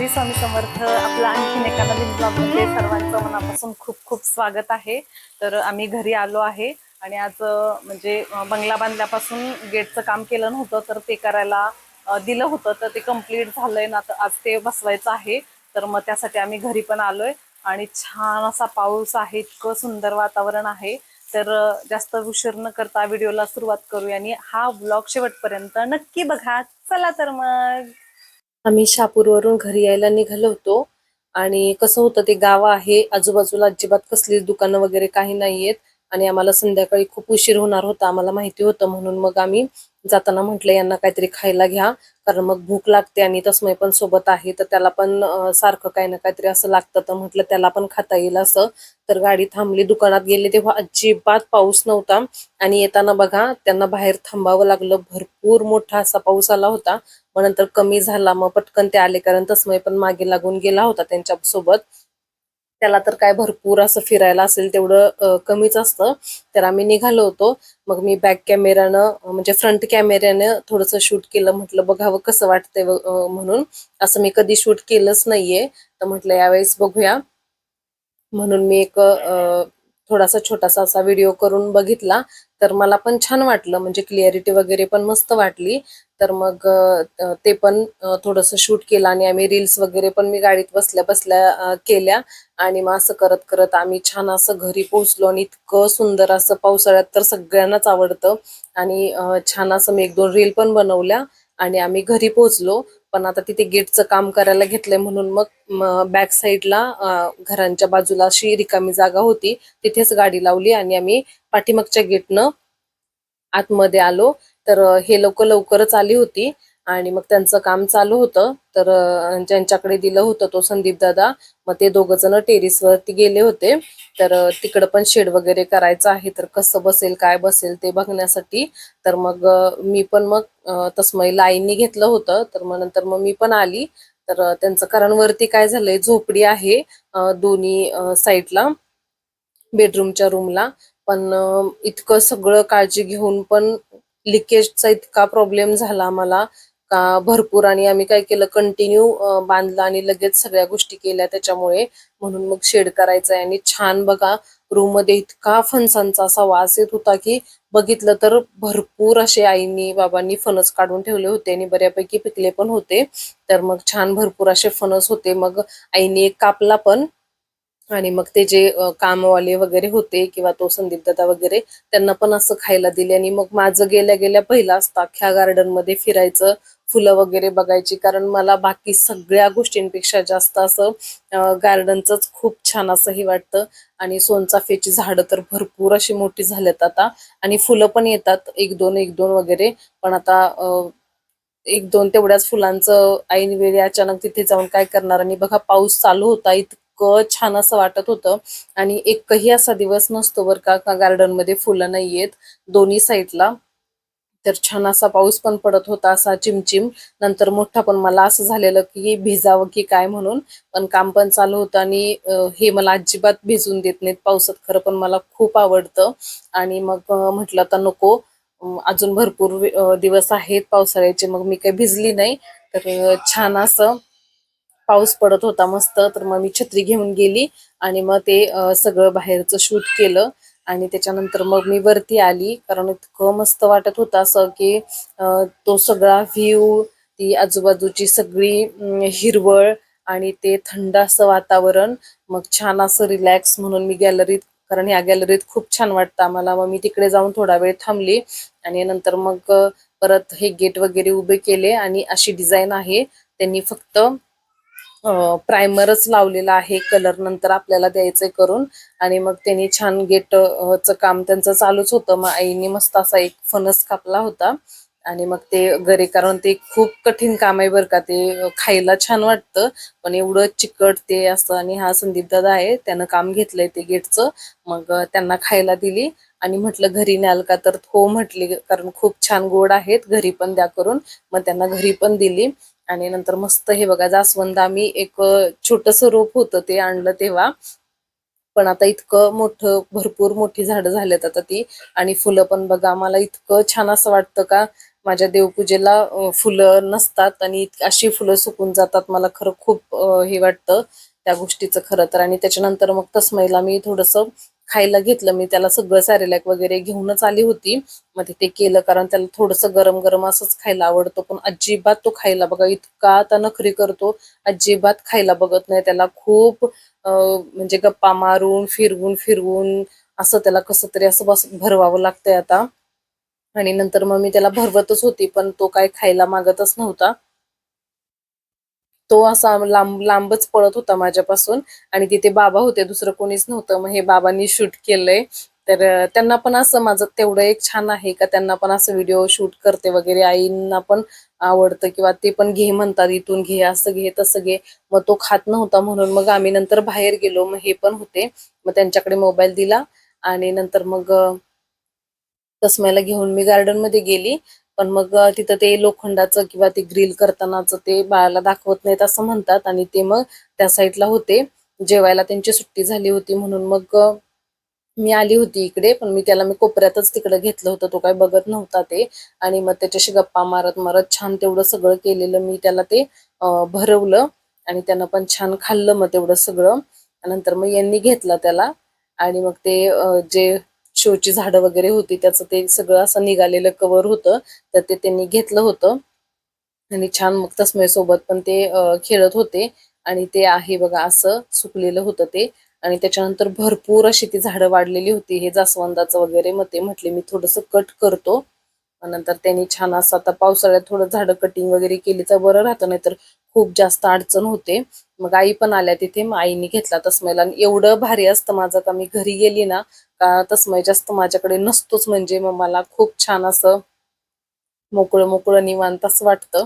श्री स्वामी समर्थ आपलं आणखीन एका नवीन ब्लॉगमध्ये सर्वांचं मनापासून खूप खूप स्वागत आहे. तर आम्ही घरी आलो आहे आणि आज म्हणजे बंगला बांधल्यापासून गेटचं काम केलं नव्हतं तर ते करायला दिलं होतं तर ते कंप्लीट झालंय ना तर आज ते बसवायचं आहे. तर मग त्यासाठी आम्ही घरी पण आलोय आणि छान असा पाऊस आहे इतकं सुंदर वातावरण आहे. तर जास्त उशीर न करता व्हिडिओला सुरुवात करूया आणि हा ब्लॉग शेवटपर्यंत नक्की बघा. चला तर मग. आम्ही शापूरवरून घरी यायला निघालो होतो. आणि कसं होतं ते गाव आहे आजूबाजूला अजिबात कसलीच दुकानं वगैरे काही नाहीयेत. आणि आम्हाला संध्याकाळी खूप उशीर होणार होता आम्हाला माहिती होतं म्हणून मग आम्ही जाताना म्हटलं यांना काहीतरी खायला घ्या कारण मग भूक लागते आणि तस्मय पण सोबत आहे तर त्याला पण सारखं काही ना काहीतरी असं लागतं. तर म्हटलं त्याला पण खाता येईल असं. तर गाडी थांबली दुकानात गेले तेव्हा अजिबात पाऊस नव्हता आणि येताना बघा त्यांना बाहेर थांबावं लागलं भरपूर मोठा असा पाऊस आला होता. मग नंतर कमी झाला मग पटकन ते आले कारण तस्मय पण मागे लागून गेला होता त्यांच्यासोबत त्याला तर काय भरपूर असं फिरायला असेल तेवढं कमीच असतं. तर आम्ही निघालो होतो. मग मी बॅक कॅमेरानं म्हणजे फ्रंट कॅमेऱ्यानं थोडंसं शूट केलं. म्हटलं बघावं कसं वाटतंय म्हणून. असं मी कधी शूट केलंच नाहीये. तर म्हटलं यावेळेस बघूया. म्हणून मी एक थोडासा छोटासा असा व्हिडिओ करून बघितला तर मला पण छान वाटलं. म्हणजे क्लिअरिटी वगैरे पण मस्त वाटली. तर मग ते पण थोडंसं शूट केलं आणि आम्ही रील्स वगैरे पण मी गाडीत बसल्या बसल्या केल्या. आणि मग असं करत करत आम्ही छान असं घरी पोहोचलो आणि इतकं सुंदर असं पावसाळ्यात तर सगळ्यांनाच आवडतं. आणि छान असं मी एक दोन रील पण बनवल्या आणि आम्ही घरी पोहोचलो. पण आता तिथे गेटचं काम करायला घेतलंय म्हणून मग बॅक साईडला घरांच्या बाजूला अशी रिकामी जागा होती. तिथेच गाडी लावली आणि आम्ही पाठीमागच्या गेटनं आतमध्ये आलो. तर हे लोक लवकरच आली होती. आणि मग त्यांचं काम चालू होतं. तर ज्यांच्याकडे दिलं होतं तो संदीप दादा मग ते दोघ जण टेरिसवरती गेले होते. तर तिकडं पण शेड वगैरे करायचं आहे तर कसं बसेल काय बसेल ते बघण्यासाठी. तर मग मी पण मग तसमय तस्मईला घेतलं होतं. तर मग नंतर मग मी पण आली. तर त्यांचं कारण वरती काय झालंय झोपडी आहे दोन्ही साईडला बेडरूमच्या रूमला. पण इतकं सगळं काळजी घेऊन पण लिकेजचा इतका प्रॉब्लेम झाला मला का भरपूर आणि आम्ही काय केलं कंटिन्यू बांधलं आणि लगेच सगळ्या गोष्टी केल्या त्याच्यामुळे. म्हणून मग शेड करायचं आहे आणि छान बघा रूममध्ये इतका फणसांचा असा वास येत होता की बघितलं तर भरपूर असे आईनी बाबांनी फणस काढून ठेवले होते आणि बऱ्यापैकी पिकले पण होते. तर मग छान भरपूर असे फणस होते. मग आईने एक कापला पण आणि मग ते जे कामवाले वगैरे होते किंवा तो संदीप दादा वगैरे त्यांना पण असं खायला दिले आणि मग माझं गेल्या गेल्या पहिला असता अख्ख्या गार्डनमध्ये फिरायचं. फुलं वगैरे बघायची. कारण मला बाकी सगळ्या गोष्टींपेक्षा जास्त असं गार्डनचंच खूप छान असं हे वाटतं. आणि सोनचाफेची झाडं तर भरपूर अशी मोठी झाल्यात आता. आणि फुलं पण येतात एक दोन एक दोन वगैरे. पण आता एक दोन तेवढ्याच फुलांचं ऐन वेळी अचानक तिथे जाऊन काय करणार? आणि बघा पाऊस चालू होता इतकं छान असं वाटत होतं. आणि एकही असा दिवस नसतो बरं का गार्डनमध्ये गार्डनमध्ये आहेत नाहीयेत. दोन्ही साईडला तर छान असा पाऊस पण पडत होता असा चिमचिम. नंतर मोठा पण मला असं झालेलं की भिजावं की काय म्हणून. पण काम पण चालू होतं आणि हे मला अजिबात भिजून देत नाहीत. पावसात खरं पण मला खूप आवडतं. आणि मग म्हटलं तर नको. अजून भरपूर दिवस आहेत पावसाळ्याचे मग मी काही भिजली नाही. तर छान असं पाऊस पडत होता मस्त. तर मग मी छत्री घेऊन गेली आणि मग ते सगळं बाहेरचं शूट केलं. आणि त्याच्यानंतर मग मी वरती आली. कारण इतकं मस्त वाटत होतं असं की तो सगळा व्ह्यू ती आजूबाजूची सगळी हिरवळ आणि ते थंड असं वातावरण. मग छान असं रिलॅक्स म्हणून मी गॅलरीत कारण ह्या गॅलरीत खूप छान वाटतं आम्हाला. मग मी तिकडे जाऊन थोडा वेळ थांबली आणि नंतर मग परत हे गेट वगैरे उभे केले आणि अशी डिझाईन आहे. त्यांनी फक्त प्रायमरच लावलेला आहे. कलर नंतर आपल्याला द्यायचं करून. आणि मग त्यांनी छान गेट च काम त्यांचं चालूच होतं. मग आईने मस्त असा एक फणस कापला होता. आणि मग ते घरी कारण ते खूप कठीण काम आहे बरं का. ते खायला छान वाटतं. पण एवढं चिकट ते असं आणि हा संदीप दादा आहे त्यानं काम घेतलंय ते गेटचं मग त्यांना खायला दिली. आणि म्हटलं घरी न्याल का? तर हो म्हटली कारण खूप छान गोड आहेत. घरी पण द्या करून. मग त्यांना घरी पण दिली. आणि नंतर मस्त हे बघा जास्वंद आम्ही एक छोटस रोप होतं ते आणलं तेव्हा. पण आता इतकं मोठं भरपूर मोठी झाडं झालेत आता ती. आणि फुलं पण बघा मला इतकं छान असं वाटतं का माझ्या देवपूजेला फुलं नसतात आणि अशी फुलं सुकून जातात. मला खरं खूप हे वाटतं त्या गोष्टीचं खरं तर. आणि त्याच्यानंतर मग तस्मैला मी थोडंसं खायला घेतलं. मी त्याला सगळं सॅरेलॅक वगैरे घेऊनच आली होती. मग ते- केलं कारण त्याला थोडंसं गरम गरम असंच खायला आवडतो. पण अजिबात तो खायला बघा इतका आता नखरी करतो. अजिबात खायला बघत नाही. त्याला खूप म्हणजे गप्पा मारून फिरवून फिरवून असं त्याला कसं तरी असं बस भरवावं लागतंय आता. आणि नंतर मग मी त्याला भरवतच होती पण तो काय खायला मागतच नव्हता. तो असा लांब लांबच पळत होता माझ्यापासून. आणि तिथे बाबा होते दुसरं कोणीच नव्हतं. मग हे बाबांनी शूट केलंय. तर त्यांना पण असं माझं तेवढं एक छान आहे का त्यांना पण असं व्हिडिओ शूट करते वगैरे. आईंना पण आवडतं किंवा ते पण घे म्हणतात इथून घे असं घे तसं घे. मग तो खात नव्हता म्हणून मग आम्ही नंतर बाहेर गेलो. मग हे पण होते. मग त्यांच्याकडे मोबाईल दिला. आणि नंतर मग अं, तस्म्याला घेऊन मी गार्डनमध्ये गेली. पण मग तिथं ते लोखंडाचं किंवा ते ग्रिल करतानाच ते बाळाला दाखवत नाहीत असं म्हणतात आणि ते मग त्या साईडला होते. जेवायला त्यांची सुट्टी झाली होती म्हणून मग मी आली होती इकडे पण मी त्याला मी कोपऱ्यातच तिकडे घेतलं होतं तो काय बघत नव्हता ते. आणि मग त्याच्याशी गप्पा मारत मारत छान तेवढं सगळं केलेलं मी त्याला ते भरवलं आणि त्यानं पण छान खाल्लं मग तेवढं सगळं. नंतर मग यांनी घेतला त्याला आणि मग ते जे शोची झाडं वगैरे होती त्याचं ते सगळं असं निघालेलं कवर होतं तर ते त्यांनी घेतलं होतं. आणि छान मग तस्मयसोबत पण ते खेळत होते. आणि ते आहे बघा असं सुकलेलं होतं ते. आणि त्याच्यानंतर भरपूर अशी ती झाडं वाढलेली होती. हे जास्वंदाचं वगैरे मग ते म्हटले मी थोडंसं कट करतो. नंतर त्यांनी छान असं आता पावसाळ्यात थोडं झाडं कटिंग वगैरे केली तर बरं राहतं नाहीतर खूप जास्त अडचण होते. मग आई पण आल्या तिथे मग आईने घेतला तस्मयला. आणि एवढं भारी असतं माझं का मी घरी गेली ना का तस्मय जास्त माझ्याकडे नसतोच. म्हणजे मग मला खूप छान असं मोकळं मोकळं निवांत असं वाटतं.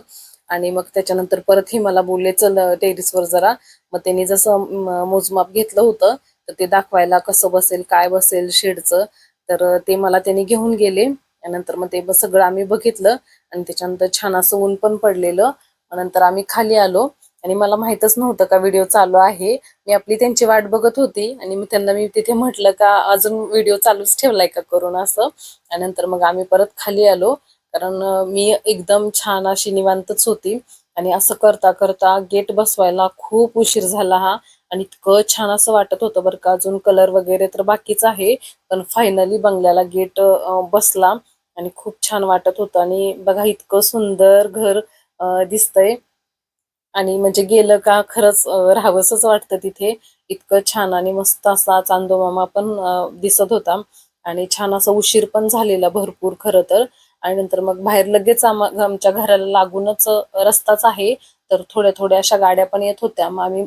आणि मग त्याच्यानंतर परत हे मला बोलले चल टेरिसवर जरा. मग त्यांनी जसं मोजमाप घेतलं होतं तर ते दाखवायला कसं बसेल काय बसेल शेडचं तर ते मला त्यांनी घेऊन गेले. नंतर मग ते ब- सगळं आम्ही बघितलं आणि त्याच्यानंतर छान असं ऊन पण पडलेलं. नंतर आम्ही खाली आलो. आणि मला माहीतच नव्हतं का व्हिडिओ चालू आहे. मी आपली त्यांची वाट बघत होती आणि मी त्यांना मी तिथे म्हटलं का अजून व्हिडिओ चालूच ठेवलाय का करून असं. आणि नंतर मग आम्ही परत खाली आलो. कारण मी एकदम छान अशी निवांतच होती. आणि असं करता करता गेट बसवायला खूप उशीर झाला हा. आणि इतकं छान असं वाटत होतं बरं का. अजून कलर वगैरे तर बाकीच आहे. पण फायनली बंगल्याला गेट बसला. आणि खूप छान वाटत होतं. आणि बघा इतकं सुंदर घर दिसतंय. आणि म्हणजे गेलं का खरंच अं, राहावंसच वाटतं तिथे. इतकं छान आणि मस्त असा चांदोमामा पण दिसत होता. आणि छान असा उशीर पण झालेला भरपूर खरं तर. आणि नंतर मग बाहेर लगेच आम आमच्या घराला लागूनच रस्ताच आहे. तर थोड्या थोड्या अशा गाड्या पण येत होत्या. मग आम्ही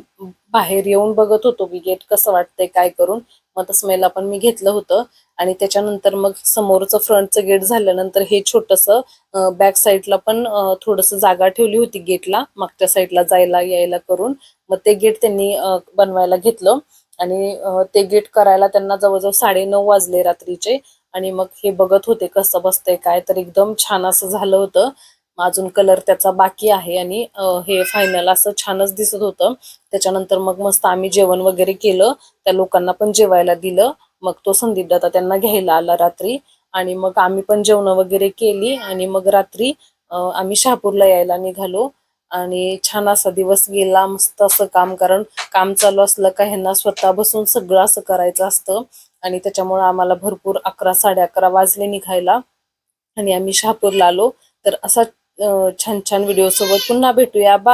बाहेर येऊन बघत होतो की गेट कसं वाटतंय काय करून. मग तसं पण मी घेतलं होतं. आणि त्याच्यानंतर मग समोरचं फ्रंटचं गेट झाल्यानंतर हे छोटंसं बॅक साईडला पण थोडस थोडंसं जागा ठेवली होती गेटला मागच्या साईडला जायला यायला करून. मग ते गेट त्यांनी बनवायला घेतलं. आणि ते गेट करायला त्यांना जवळजवळ साडेनऊ वाजले रात्रीचे. आणि मग हे बघत होते कसं बसतंय काय तर एकदम छान असं झालं होतं. अजून कलर त्याचा बाकी आहे आणि हे फायनल असं छानच दिसत होतं. त्याच्यानंतर मग मस्त आम्ही जेवण वगैरे केलं. त्या लोकांना पण जेवायला दिलं. मग तो संदीप दादा त्यांना घ्यायला आला रात्री. आणि मग आम्ही पण जेवण वगैरे केली. आणि मग रात्री आम्ही शहापूरला यायला निघालो. आणि छान असा दिवस गेला. मस्त असं काम कारण काम चालू असलं का ह्यांना स्वतः बसून सगळं असं करायचं असतं. आणि त्याच्यामुळे आम्हाला भरपूर अकरा साडे अकरा वाजले निघायला. आणि आम्ही शहापूरला आलो. तर असा छान छान व्हिडिओ सोबत पुन्हा भेटूया. बा